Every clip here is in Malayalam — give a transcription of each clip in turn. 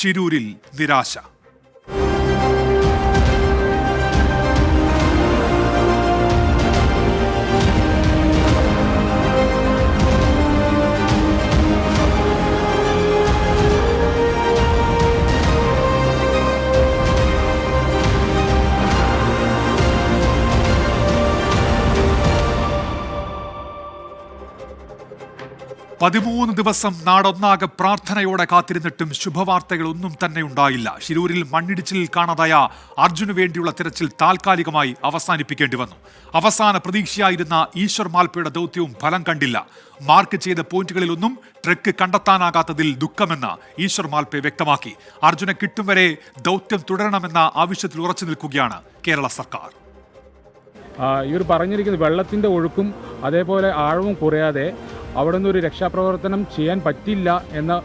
ഷിരൂരിൽ നിരാശ. പതിമൂന്ന് ദിവസം നാടൊന്നാകെ പ്രാർത്ഥനയോടെ കാത്തിരുന്നിട്ടും ശുഭവാർത്തകൾ ഒന്നും തന്നെ ഉണ്ടായില്ല. ശിരൂരിൽ മണ്ണിടിച്ചിലിൽ കാണാതായ അർജുനു വേണ്ടിയുള്ള തിരച്ചിൽ താൽക്കാലികമായി അവസാനിപ്പിക്കേണ്ടി വന്നു. അവസാന പ്രതീക്ഷയായിരുന്ന ഈശ്വർ മാൽപ്പയുടെ ദൗത്യവും ഫലം കണ്ടില്ല. മാർക്ക് ചെയ്ത പോയിന്റുകളിലൊന്നും ട്രക്ക് കണ്ടെത്താനാകാത്തതിൽ ദുഃഖമെന്ന് ഈശ്വർ മാൽപ്പെ വ്യക്തമാക്കി. അർജുനെ കിട്ടും വരെ ദൗത്യം തുടരണമെന്ന ആവശ്യത്തിൽ ഉറച്ചു നിൽക്കുകയാണ് കേരള സർക്കാർ. ഇവർ പറഞ്ഞിരിക്കുന്നത് വെള്ളത്തിന്റെ ഒഴുക്കും അതേപോലെ ആഴവും കുറയാതെ അവിടെ നിന്ന് ഒരു രക്ഷാപ്രവർത്തനം ചെയ്യാൻ പറ്റില്ല എന്ന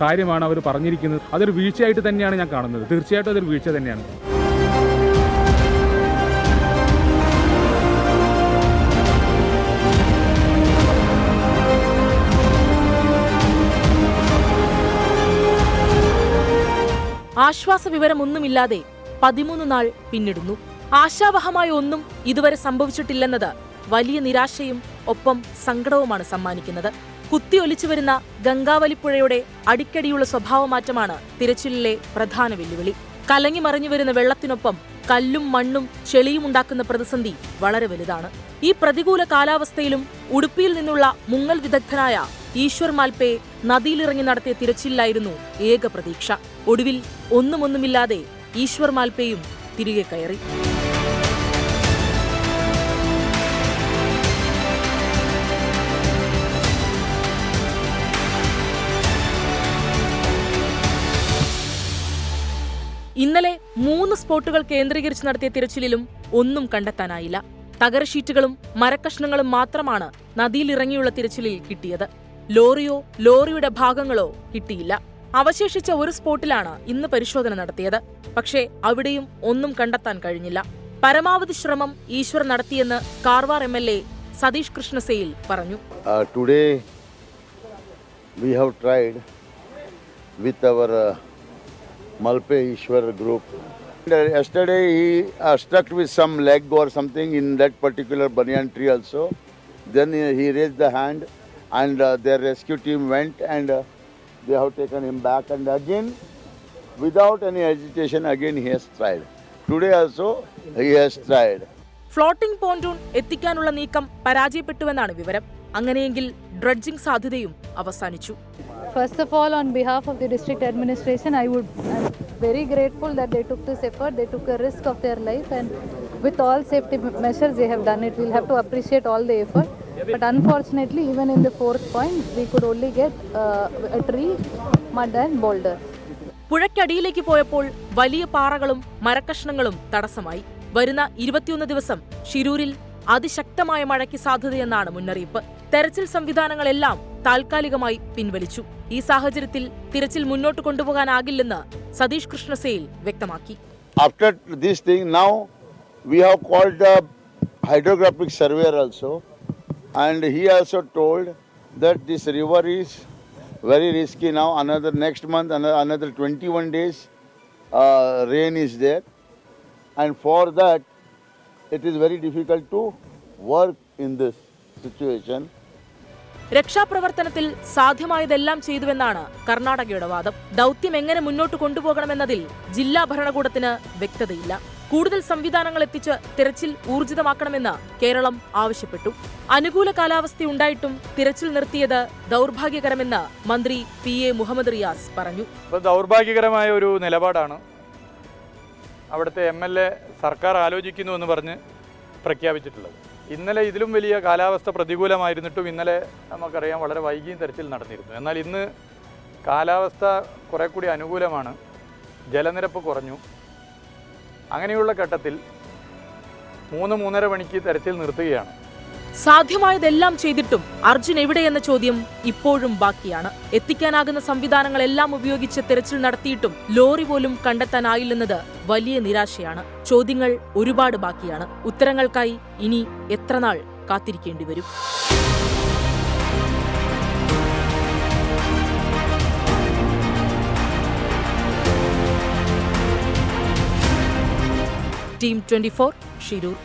കാര്യമാണ് അവർ പറഞ്ഞിരിക്കുന്നത്. അതൊരു വീഴ്ചയായിട്ട് തന്നെയാണ് ഞാൻ കാണുന്നത്. തീർച്ചയായിട്ടും അതൊരു വീഴ്ച തന്നെയാണ്. ആശ്വാസ വിവരമൊന്നുമില്ലാതെ പതിമൂന്ന് നാൾ പിന്നിടുന്നു. ആശാവഹമായ ഒന്നും ഇതുവരെ സംഭവിച്ചിട്ടില്ലെന്നത് വലിയ നിരാശയും ഒപ്പം സങ്കടവുമാണ് സമ്മാനിക്കുന്നത്. കുത്തിയൊലിച്ചു വരുന്ന ഗംഗാവലിപ്പുഴയുടെ അടിക്കടിയുള്ള സ്വഭാവമാറ്റമാണ് തിരച്ചിലിലെ പ്രധാന വെല്ലുവിളി. കലങ്ങി മറിഞ്ഞു വരുന്ന വെള്ളത്തിനൊപ്പം കല്ലും മണ്ണും ചെളിയും ഉണ്ടാക്കുന്ന പ്രതിസന്ധി വളരെ വലുതാണ്. ഈ പ്രതികൂല കാലാവസ്ഥയിലും ഉടുപ്പിയിൽ നിന്നുള്ള മുങ്ങൽ വിദഗ്ധനായ ഈശ്വർ മാൽപേ നദിയിലിറങ്ങി നടത്തിയ തിരച്ചിലായിരുന്നു ഏക പ്രതീക്ഷ. ഒടുവിൽ ഒന്നുമൊന്നുമില്ലാതെ ഈശ്വർ മാൽപേയും തിരികെ കയറി. ഇന്നലെ മൂന്ന് സ്പോട്ടുകൾ കേന്ദ്രീകരിച്ച് നടത്തിയ തിരച്ചിലിലും ഒന്നും കണ്ടെത്താനായില്ല. തകര ഷീറ്റുകളും മരക്കഷ്ണങ്ങളും മാത്രമാണ് നദിയിലിറങ്ങിയുള്ള തിരച്ചിലിൽ കിട്ടിയത്. ലോറിയോ ലോറിയുടെ ഭാഗങ്ങളോ കിട്ടിയില്ല. അവശേഷിച്ച ഒരു സ്പോട്ടിലാണ് ഇന്ന് പരിശോധന നടത്തിയത്. പക്ഷേ അവിടെയും ഒന്നും കണ്ടെത്താൻ കഴിഞ്ഞില്ല. പരമാവധി ശ്രമം ഈശ്വർ നടത്തിയെന്ന് Karwar M L A Satish കൃഷ്ണസേയിൽ പറഞ്ഞു. Today we have tried with uh, Malpe Ishwar group. Uh, yesterday he uh, struck with some leg or something in that particular banyan tree also. Then uh, he raised the hand and uh, their rescue team went and uh, they have taken him back and again without any agitation again he has tried. Today also he has tried. Floating pontoon എത്തിക്കാനുള്ള നീക്കം പരാജയപ്പെട്ടുവെന്നാണ് വിവരം അങ്ങനെയെങ്കിൽ ഡ്രഡ്ജിംഗ് സാധ്യതയും അവസാനിച്ചു First of all, on behalf of the district administration, I would I'm very grateful that they took this effort. They took a risk of their life, and with all safety measures they have done it. We'll have to appreciate all the effort. But unfortunately, even in the fourth point, we could only get uh, a tree, mud, and boulder. പുഴയ്ക്കടിയിലേക്ക് പോയപ്പോൾ വലിയ പാറകളും മരക്കഷ്ണങ്ങളും തടസ്സമായി വരുന്ന ഇരുപത്തിയൊന്ന് ദിവസം ഷിരൂരിൽ അതിശക്തമായ മഴയ്ക്ക് സാധ്യതയെന്നാണ് മുന്നറിയിപ്പ് തെരച്ചിൽ സംവിധാനങ്ങളെല്ലാം താൽക്കാലികമായി പിൻവലിച്ചു ഈ സാഹചര്യത്തിൽ തിരച്ചിൽ മുന്നോട്ട് കൊണ്ടുപോകാനാകില്ലെന്ന് സതീഷ് കൃഷ്ണസേൽ വ്യക്തമാക്കി thing now we have called the hydrographic surveyor also and he also told that this river is very risky now another next month another, another 21 days uh, rain is there and for that it is very difficult to work in this situation രക്ഷാപ്രവർത്തനത്തിൽ സാധ്യമായതെല്ലാം ചെയ്തുവെന്നാണ് കർണാടകയുടെ വാദം. ദൗത്യം എങ്ങനെ മുന്നോട്ട് കൊണ്ടുപോകണമെന്നതിൽ ജില്ലാ ഭരണകൂടത്തിന് വ്യക്തതയില്ല. കൂടുതൽ സംവിധാനങ്ങൾ എത്തിച്ച് തിരച്ചിൽ ഊർജിതമാക്കണമെന്ന് കേരളം ആവശ്യപ്പെട്ടു. അനുകൂല കാലാവസ്ഥയുണ്ടായിട്ടും തിരച്ചിൽ നിർത്തിയത് ദൗർഭാഗ്യകരമെന്ന് മന്ത്രി പി എ മുഹമ്മദ് റിയാസ് പറഞ്ഞു. ദൗർഭാഗ്യകരമായ ഒരു നിലപാടാണ് അവിടുത്തെ എം എൽ എ സർക്കാർ ആലോചിക്കുന്നു എന്ന് പറഞ്ഞ് പ്രഖ്യാപിച്ചിട്ടുള്ളത്. ഇന്നലെ ഇതിലും വലിയ കാലാവസ്ഥ പ്രതികൂലമായിരുന്നിട്ടും ഇന്നലെ നമുക്കറിയാം വളരെ വൈകിയും തെരച്ചിൽ നടന്നിരുന്നു. എന്നാൽ ഇന്ന് കാലാവസ്ഥ കുറെ കൂടി അനുകൂലമാണ്. ജലനിരപ്പ് കുറഞ്ഞു. അങ്ങനെയുള്ള ഘട്ടത്തിൽ മൂന്ന് മൂന്നര മണിക്ക് തെരച്ചിൽ നിർത്തുകയാണ്. സാധ്യമായതെല്ലാം ചെയ്തിട്ടും അർജുൻ എവിടെയെന്ന ചോദ്യം ഇപ്പോഴും ബാക്കിയാണ്. എത്തിക്കാനാകുന്ന സംവിധാനങ്ങളെല്ലാം ഉപയോഗിച്ച് തെരച്ചിൽ നടത്തിയിട്ടും ലോറി പോലും കണ്ടെത്താനായില്ലെന്നത് വലിയ നിരാശയാണ്. ചോദ്യങ്ങൾ ഒരുപാട് ബാക്കിയാണ്. ഉത്തരങ്ങൾക്കായി ഇനി എത്രനാൾ കാത്തിരിക്കേണ്ടി വരും? Team twenty four Shirur.